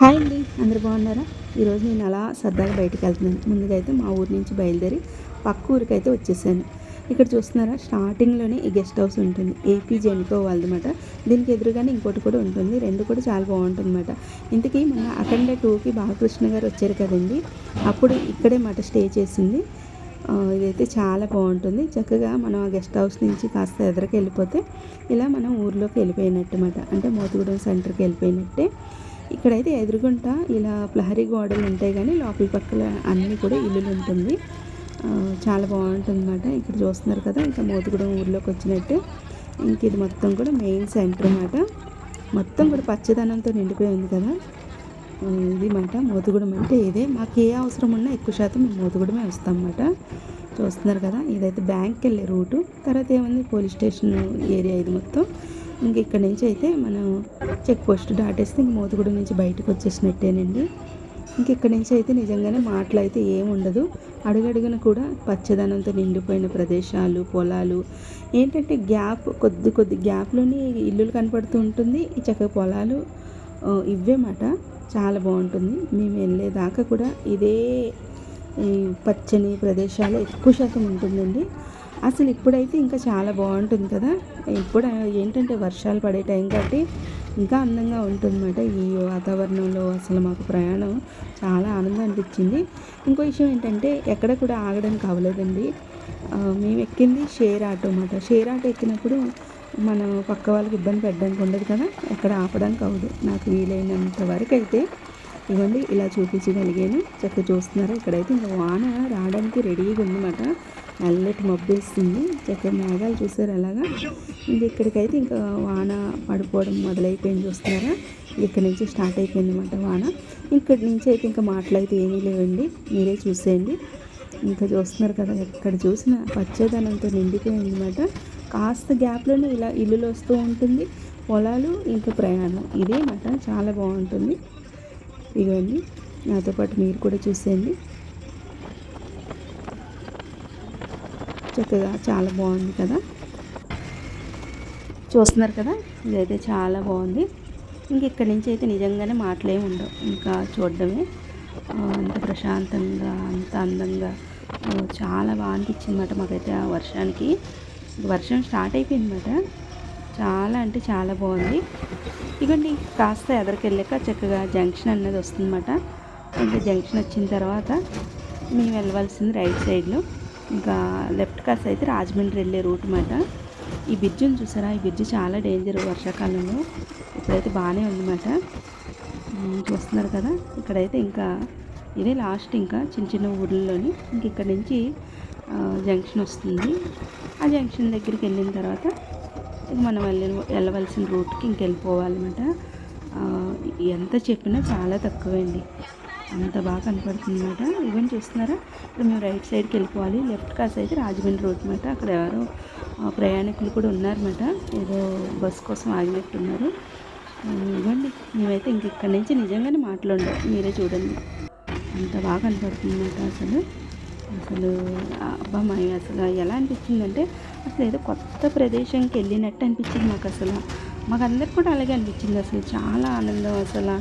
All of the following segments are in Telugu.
హాయ్ అండి అందరు బాగున్నారా? ఈరోజు నేను అలా సరదాగా బయటకు వెళ్తున్నాను. ముందుగా అయితే మా ఊరి నుంచి బయలుదేరి పక్క ఊరికి అయితే వచ్చేసాను. ఇక్కడ చూస్తున్నారా స్టార్టింగ్లోనే ఈ గెస్ట్ హౌస్ ఉంటుంది. ఏపీ జెన్కో వాళ్ళదన్నమాట. దీనికి ఎదురుగానే ఇంకోటి కూడా ఉంటుంది. రెండు కూడా చాలా బాగుంటుంది అనమాట ఇంతకీ మన అఖండ టూకి బాలకృష్ణ గారు వచ్చారు కదండి. అప్పుడు ఇక్కడే మాట స్టే చేసింది. ఇదైతే చాలా బాగుంటుంది. చక్కగా మనం ఆ గెస్ట్ హౌస్ నుంచి కాస్త ఎదరికి వెళ్ళిపోతే ఇలా మనం ఊర్లోకి వెళ్ళిపోయినట్టు అనమాట అంటే మోతుగూడెం సెంటర్కి వెళ్ళిపోయినట్టే. ఇక్కడైతే ఎదురుగుంట ఇలా ప్రహరీ గోడలు ఉంటాయి కానీ లోపల పక్కల అన్నీ కూడా ఇల్లులు ఉంటుంది. చాలా బాగుంటుంది అనమాట ఇక్కడ చూస్తున్నారు కదా ఇంకా మోతుగూడెం ఊర్లోకి వచ్చినట్టు. ఇంక ఇది మొత్తం కూడా మెయిన్ సెంటర్ అనమాట మొత్తం కూడా పచ్చదనంతో నిండిపోయి ఉంది కదా. ఇది మాట మోతుగూడెం అంటే ఇదే. మాకు ఏ అవసరం ఉన్నా ఎక్కువ శాతం మేము మోతుగూడమే వస్తాం అన్నమాట చూస్తున్నారు కదా ఇదైతే బ్యాంక్కి వెళ్ళే రూటు. తర్వాత ఏముంది? పోలీస్ స్టేషన్ ఏరియా ఇది మొత్తం. ఇంక ఇక్కడ నుంచి అయితే మనం చెక్ పోస్ట్ దాటేస్తే ఇంక మోతుగూడ నుంచి బయటకు వచ్చేసినట్టేనండి. ఇంక ఇక్కడ నుంచి అయితే నిజంగానే మాటలు అయితే ఏముండదు అడుగడుగున కూడా పచ్చదనంతో నిండిపోయిన ప్రదేశాలు పొలాలు. ఏంటంటే గ్యాప్ కొద్ది కొద్ది గ్యాప్లోని ఇల్లులు కనపడుతూ ఉంటుంది. ఈ చక్కగా పొలాలు ఆ, ఇవే మాట చాలా బాగుంటుంది. మేము వెళ్ళేదాకా కూడా ఇదే పచ్చని ప్రదేశాలు ఎక్కువ శాతం ఉంటుందండి. అసలు ఇప్పుడైతే ఇంకా చాలా బాగుంటుంది కదా. ఇప్పుడు ఏంటంటే వర్షాలు పడే టైం కాబట్టి ఇంకా అందంగా ఉంటుందన్నమాట ఈ వాతావరణంలో అసలు మాకు ప్రయాణం. చాలా ఆనందం అనిపించింది. ఇంకో విషయం ఏంటంటే ఎక్కడ కూడా ఆగడానికి అవ్వలేదండి మేము ఎక్కింది షేర్ ఆటో అన్నమాట. షేర్ ఆటో ఎక్కినప్పుడు మనం పక్క వాళ్ళకి ఇబ్బంది పెట్టడానికి ఉండదు కదా. ఎక్కడ ఆపడానికి అవ్వదు. నాకు వీలైనంత వరకు అయితే ఇవ్వండి ఇలా చూపించగలిగాను. చక్కగా చూస్తున్నారు? ఇక్కడైతే ఇంకా వాన రావడానికి రెడీగా ఉందన్నమాట. నల్లటి మబ్బేస్తుంది. చక్కగా మేఘాలు చూసారు అలాగా. ఇంక ఇక్కడికైతే ఇంకా వాన పడిపోవడం మొదలైపోయింది చూస్తున్నారా? ఇక్కడ నుంచి స్టార్ట్ అయిపోయింది అనమాట వాన. ఇక్కడి నుంచి అయితే ఇంకా మాటలైతే ఏమీ లేవండి. మీరే చూసేయండి. ఇంకా చూస్తున్నారు కదా ఎక్కడ చూసినా పచ్చదనంతో నిండిపోయింది అనమాట కాస్త గ్యాప్లోనే ఇలా ఇల్లులు వస్తూ ఉంటుంది. పొలాలు ఇంకా ప్రయాణం. ఇదే మాట. చాలా బాగుంటుంది. ఇవ్వండి నాతో పాటు మీరు కూడా చూసేయండి. చక్కగా చాలా బాగుంది కదా. చూస్తున్నారు కదా? ఇదైతే చాలా బాగుంది. ఇంక ఇక్కడి నుంచి అయితే నిజంగానే మాటలే ఉండవు. ఇంకా చూడడమే. అంత ప్రశాంతంగా అంత అందంగా. చాలా బాగా అనిపించింది అనమాట మాకైతే ఆ వర్షానికి. వర్షం స్టార్ట్ అయిపోయింది అనమాట చాలా అంటే చాలా బాగుంది. ఇవ్వండి కాస్త ఎదరికి వెళ్ళాక చక్కగా జంక్షన్ అన్నది వస్తుందన్నమాట. ఇంకా జంక్షన్ వచ్చిన తర్వాత మేము వెళ్ళవలసింది రైట్ సైడ్లో. ఇంకా లెఫ్ట్ కాస్ అయితే రాజమండ్రి వెళ్ళే రూట్ అన్నమాట. ఈ బ్రిడ్జిని చూసారా? ఈ బ్రిడ్జి చాలా డేంజర్ వర్షాకాలంలో. ఇప్పుడైతే బాగానే ఉందన్నమాట. చూస్తున్నారు కదా? ఇక్కడైతే ఇంకా ఇదే లాస్ట్ ఇంకా చిన్న చిన్న ఊర్లలోని ఇంక ఇక్కడ నుంచి జంక్షన్ వస్తుంది. ఆ జంక్షన్ దగ్గరికి వెళ్ళిన తర్వాత ఇక మనం వెళ్ళి వెళ్ళవలసిన రూట్కి ఇంక వెళ్ళిపోవాలన్నమాట. ఎంత చెప్పినా చాలా తక్కువండి అంత బాగా కనపడుతుంది అనమాట ఇవన్నీ చూస్తున్నారా? ఇప్పుడు మేము రైట్ సైడ్కి వెళ్ళిపోవాలి. లెఫ్ట్ కాస్ అయితే రాజమండ్రి రోడ్ అనమాట అక్కడ ఎవరో ప్రయాణికులు కూడా ఉన్నారన్నమాట ఏదో బస్ కోసం ఆగినట్టున్నారు. ఇవ్వండి. మేమైతే ఇంక ఇక్కడి నుంచి నిజంగానే మాట్లాడు మీరే చూడండి. అంత బాగా కనపడుతుంది అనమాట అసలు. అసలు అబ్బా మా అసలు ఎలా అనిపించిందంటే అసలు ఏదో కొత్త ప్రదేశంకి వెళ్ళినట్టు అనిపించింది మాకు అసలు. మాకు అందరికి కూడా అలాగే అనిపించింది అసలు. చాలా ఆనందం అసలు.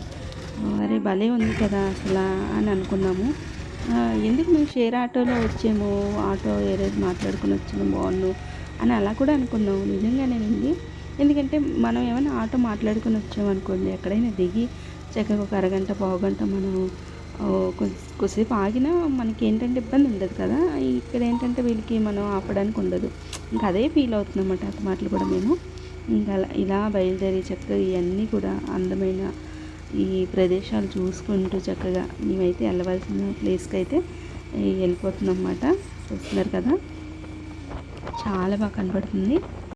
అరే భలే ఉంది కదా అసలు అని అనుకున్నాము. ఎందుకు మేము షేర్ ఆటోలో వచ్చాము? ఆటో ఏరేది మాట్లాడుకుని వచ్చాము బాగున్నాము అని అలా కూడా అనుకున్నాము. నిజంగానేనండి ఎందుకంటే మనం ఏమైనా ఆటో మాట్లాడుకుని వచ్చామనుకోండి ఎక్కడైనా దిగి చక్కగా ఒక అరగంట పావుగంట మనం కొద్దిసేపు ఆగినా మనకి ఏంటంటే ఇబ్బంది ఉండదు కదా. ఇక్కడ ఏంటంటే వీళ్ళకి మనం ఆపడానికి ఉండదు. ఇంకా అదే ఫీల్ అవుతుందన్నమాట ఆ మాటలు కూడా మేము. ఇంకా అలా ఇలా బయలుదేరి చక్కగా ఇవన్నీ కూడా అందమైన ఈ ప్రదేశాలు చూసుకుంటూ చక్కగా మేమైతే వెళ్ళవలసిన ప్లేస్కి అయితే వెళ్ళిపోతున్నాం అన్నమాట. చూస్తున్నారు కదా? చాలా బాగా కనపడుతుంది.